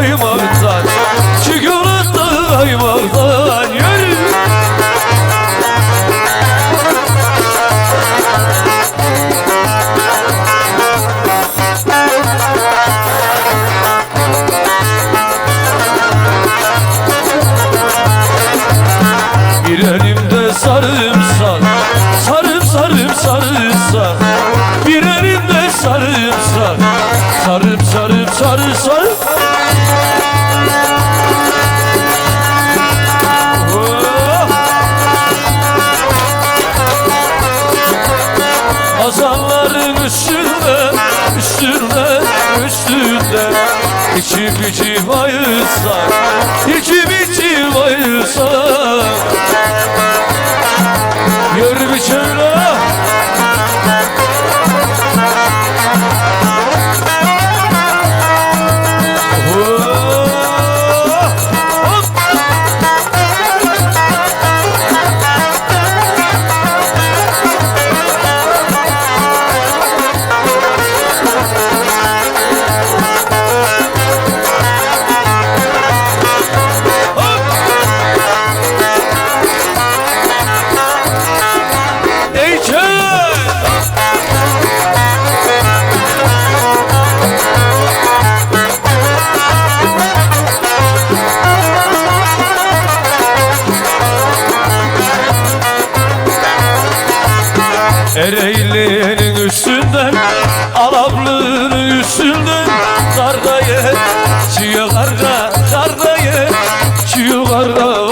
hayvandan Çıkıyoruz da yürü. Bir elimde sarımsak Sarım sarım sarımsak. Bir elimde sarımsak Sarım sarım sarı üstüne. Üstüne üstüne İçip içip ayırsak içip içip ayırsak Ereğli'nin üstünden Alablı'nın üstünden Kargayı çiğ karga Kargayı çiğ karga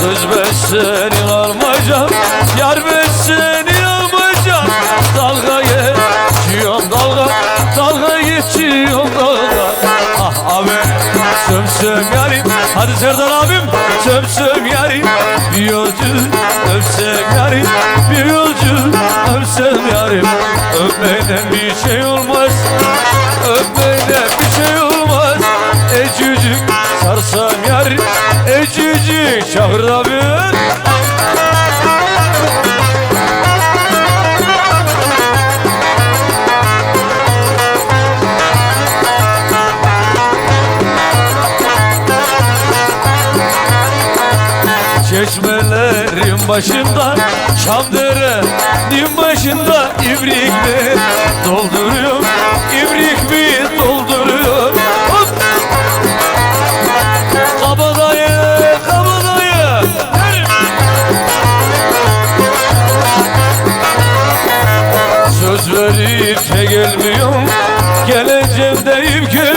Kız ben söm yarim. Hadi Serdar abim söm yarim. Bir yolcu öpsem yarim. Bir yolcu öpsem yarim. Öpmeden bir şey olmaz. Öpmeden bir şey olmaz. Ecücük sarsam yarim. Ecücük çağır abi Çeşmelerin başında Çamdere'nin başında ibrik mi dolduruyor? İbrik mi dolduruyor! Kabadayı kabadayı! Söz verip de gelmiyorum. Geleceğim deyip gelmiyor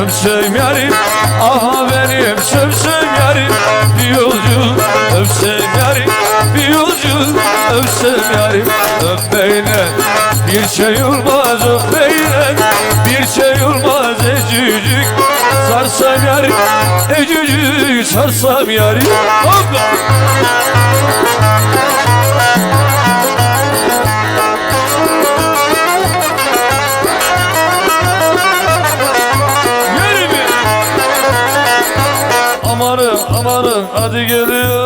sömsöm yarim Ah benim sömsöm yarim. Bir yolcu öpsem yarim Bir yolcu öpsem yarim. Öpmeyle bir şey olmaz Öpmeyle bir şey olmaz Ecücük sarsam yarim Ecücük sarsam yarim. Hoppa! Hadi geliyor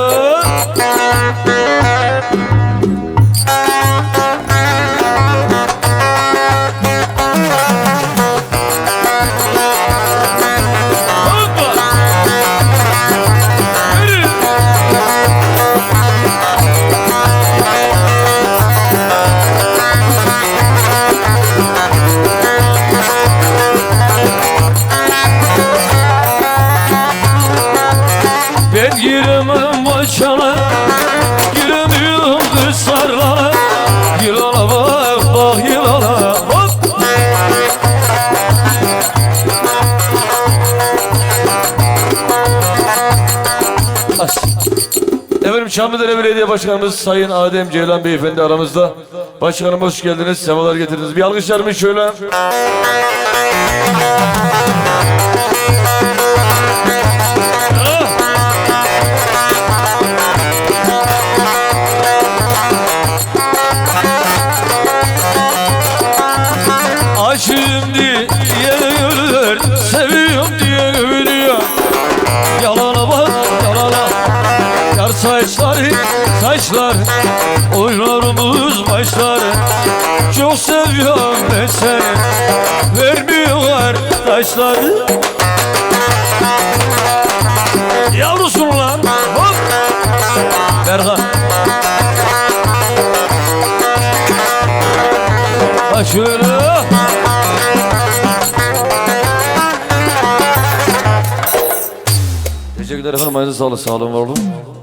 Çamlıdere Belediye Başkanımız Sayın Adem Ceylan Beyefendi aramızda. Başkanım hoş geldiniz, sefalar getirdiniz. Bir alkışlar mı şöyle? Aşığım diye Çok seviyorum ben seni, vermiyorlar taşları. Yavrusun lan, hop. Berkan. Ha şöyle. Teşekkürler efendim. Ayınıza sağlık. Sağ olun, var olun.